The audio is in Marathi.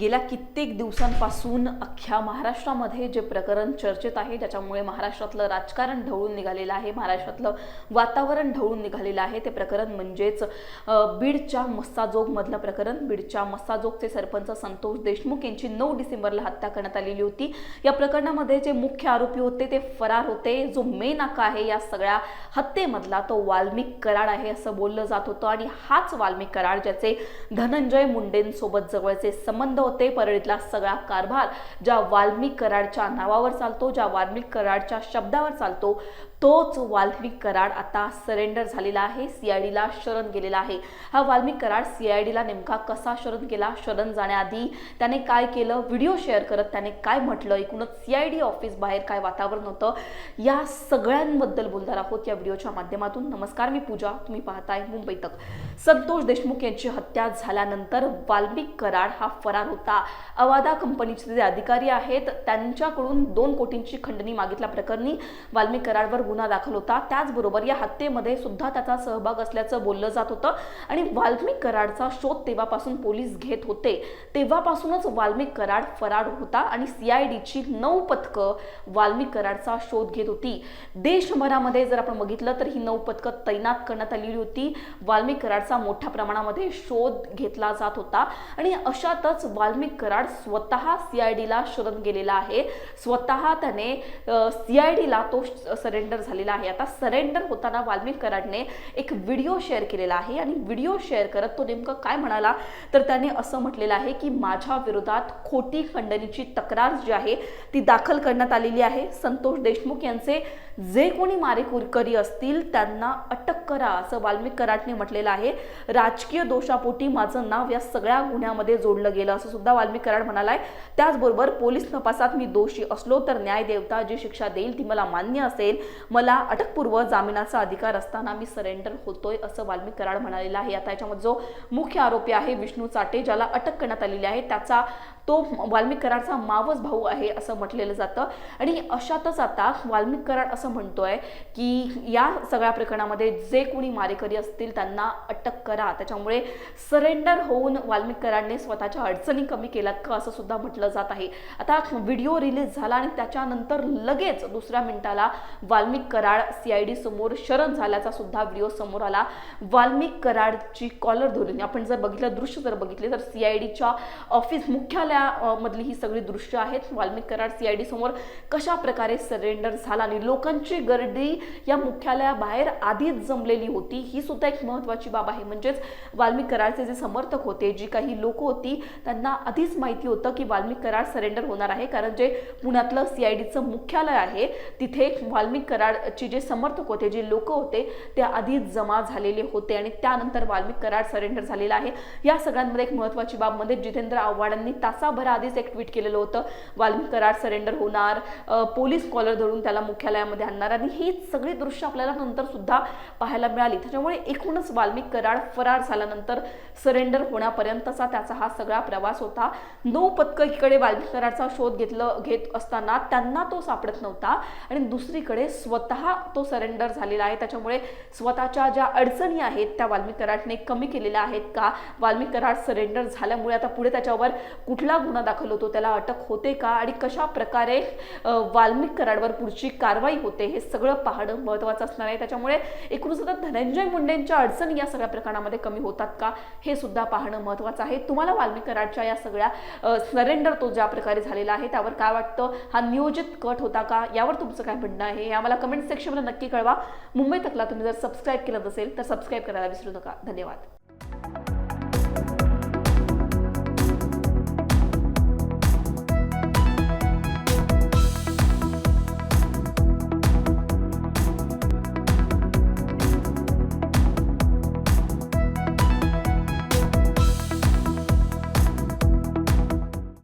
गेल्या कित्येक दिवसांपासून अख्ख्या महाराष्ट्रामध्ये जे प्रकरण चर्चेत आहे ज्याच्यामुळे महाराष्ट्रातलं राजकारण ढवळून निघालेलं आहे महाराष्ट्रातलं वातावरण ढवळून निघालेलं आहे ते प्रकरण म्हणजेच बीडच्या मस्साजोगमधलं प्रकरण. बीडच्या मस्साजोगचे सरपंच संतोष देशमुख यांची नऊ डिसेंबरला हत्या करण्यात आलेली होती. या प्रकरणामध्ये जे मुख्य आरोपी होते ते फरार होते. जो मेन नाका आहे या सगळ्या हत्येमधला तो वाल्मिक कराड आहे असं बोललं जात होतं. आणि हाच वाल्मिक कराड ज्याचे धनंजय मुंडेंसोबत जवळचे संबंध होते. परळीतला सगळा कारभार ज्या वाल्मिक कराडच्या नावावर चालतो ज्या वाल्मिक कराडच्या शब्दावर चालतो तोच वाल्मिक कराड आता सरेंडर झालेला आहे सीआयडीला शरण गेलेला आहे. हा वाल्मिक कराड सीआयडीला नेमका कसा शरण केला शरण जाण्याआधी त्याने काय केलं? व्हिडिओ शेअर करत त्याने काय म्हटलं? एकूणच सीआयडी ऑफिस बाहेर काय वातावरण होतं? या सगळ्यांबद्दल बोलणार आहोत या व्हिडिओच्या माध्यमातून. नमस्कार मी पूजा. तुम्ही पाहताय मुंबई तक. संतोष देशमुख यांची हत्या झाल्यानंतर वाल्मिक कराड हा फरार होता. अवादा कंपनीचे जे अधिकारी आहेत त्यांच्याकडून दोन कोटींची खंडणी मागितल्या प्रकरणी वाल्मिक कराडवर गुन्हा दाखल होता. त्याचबरोबर या हत्येमध्ये सुद्धा त्याचा सहभाग असल्याचं बोललं जात होतं आणि वाल्मिक कराडचा शोध तेव्हापासून पोलीस घेत होते. तेव्हापासूनच वाल्मी कराड फरार होता आणि सीआयडीची नऊ पथकं वाल्मी कराडचा शोध घेत होती. देशभरामध्ये जर आपण बघितलं तर ही नऊ पथकं तैनात करण्यात आलेली होती. वाल्मी कराडचा मोठ्या प्रमाणामध्ये शोध घेतला जात होता. आणि अशातच वाल्मिक कराड स्वतः सीआयडीला शरण गेलेला आहे. स्वतः त्याने सीआयडीला तो सरेंडर झालेला आहे. आता सरेंडर होताना वाल्मिक कराडने एक व्हिडिओ शेअर केलेला आहे आणि व्हिडिओ शेअर करत तो नेमकं काय म्हणाला? तर त्याने असं म्हटलेलं आहे की माझ्या विरोधात खोटी खंडणीची तक्रार जी आहे ती दाखल करण्यात आलेली आहे. संतोष देशमुख यांचे जे कोणी मारेकुरकरी असतील त्यांना अटक करा असं वाल्मिक कराटने म्हटलेलं आहे. राजकीय दोषापोटी माझं नाव या सगळ्या गुन्ह्यामध्ये जोडलं गेलं असं सुद्धा वाल्मिक कराड म्हणालाय. त्याचबरोबर पोलीस तपासात मी दोषी असलो तर न्यायदेवता जी शिक्षा देईल ती मला मान्य असेल. मला अटकपूर्व जामिनाचा अधिकार असताना मी सरेंडर होतोय असं वाल्मिक कराड म्हणालेलं आहे. आता याच्यामध्ये जो मुख्य आरोपी आहे विष्णू चाटे ज्याला अटक करण्यात आलेली आहे त्याचा तो वाल्मिक कराडचा मावस भाऊ आहे असं म्हटलेलं जातं. आणि अशातच आता वाल्मिक कराड असं म्हणतोय की या सगळ्या प्रकरणामध्ये जे कोणी मारेकरी असतील त्यांना अटक करा. त्याच्यामुळे सरेंडर होऊन वाल्मिक कराडने स्वतःच्या अडचणी कमी केल्यात का असं सुद्धा म्हटलं जात आहे. आता व्हिडिओ रिलीज झाला आणि त्याच्यानंतर लगेच दुसऱ्या मिनिटाला वाल्मिक कराड सीआयडी समोर शरण झाल्याचा सुद्धा व्हिडिओ समोर आला. वाल्मिक कराडची कॉलर धरून आपण जर बघितलं दृश्य जर बघितले तर सीआयडीच्या ऑफिस मुख्यालय मधली ही सगळी दृश्य आहेत. वाल्मिक कराड सीआयडी समोर कशा प्रकारे सरेंडर झाला आणि लोकांची गर्दी या मुख्यालयाबाहेर आधीच जमलेली होती ही सुद्धा एक महत्वाची बाब आहे. म्हणजेच वाल्मिक कराडचे जे समर्थक होते जी काही लोक होती त्यांना आधीच माहिती होतं की वाल्मिक कराड सरेंडर होणार आहे. कारण जे पुण्यातलं सीआयडीचं मुख्यालय आहे तिथे वाल्मिक कराडचे जे समर्थक होते जे लोक होते ते आधीच जमा झालेले होते आणि त्यानंतर वाल्मिक कराड सरेंडर झालेला आहे. या सगळ्यांमध्ये एक महत्वाची बाबमध्ये जितेंद्र आव्हाडांनी तास आधीच एक ट्विट केलेलं होतं वाल्मिक कराड सरेंडर होणार पोलीस कॉलर धरून त्याला मुख्यालयामध्ये आणणार. आणि ही सगळी दृश्य आपल्याला नंतर सुद्धा पाहायला मिळाली. त्याच्यामुळे एकूणच वाल्मिक कराड फरार झाल्यानंतर सरेंडर होण्यापर्यंतचा त्याचा हा सगळा प्रवास होता. नऊ पथकं इकडे वाल्मिक कराडचा शोध घेतलं घेत असताना त्यांना तो सापडत नव्हता. आणि दुसरीकडे स्वतः तो सरेंडर झालेला आहे. त्याच्यामुळे स्वतःच्या ज्या अडचणी आहेत त्या वाल्मिक कराडने कमी केलेल्या आहेत का? वाल्मिक कराड सरेंडर झाल्यामुळे आता पुढे त्याच्यावर कुठला गुन्हा दाखल होतो त्याला अटक होते का आणि कशा प्रकारे वाल्मिक कराडवर पुढची कारवाई होते हे सगळं पाहणं महत्त्वाचं असणार आहे. त्याच्यामुळे एकूणच आता धनंजय मुंडेंच्या अडचणी या सगळ्या प्रकरणामध्ये कमी होतात का हे सुद्धा पाहणं महत्त्वाचं आहे. तुम्हाला वाल्मिक कराडच्या या सगळ्या सरेंडर तो ज्या प्रकारे झालेला आहे त्यावर काय वाटतं? हा नियोजित कट होता का? यावर तुमचं काय म्हणणं आहे? हे आम्हाला कमेंट सेक्शनमध्ये नक्की कळवा. मुंबई तकला तुम्ही जर सबस्क्राईब केलं नसेल तर सबस्क्राईब करायला विसरू नका. धन्यवाद.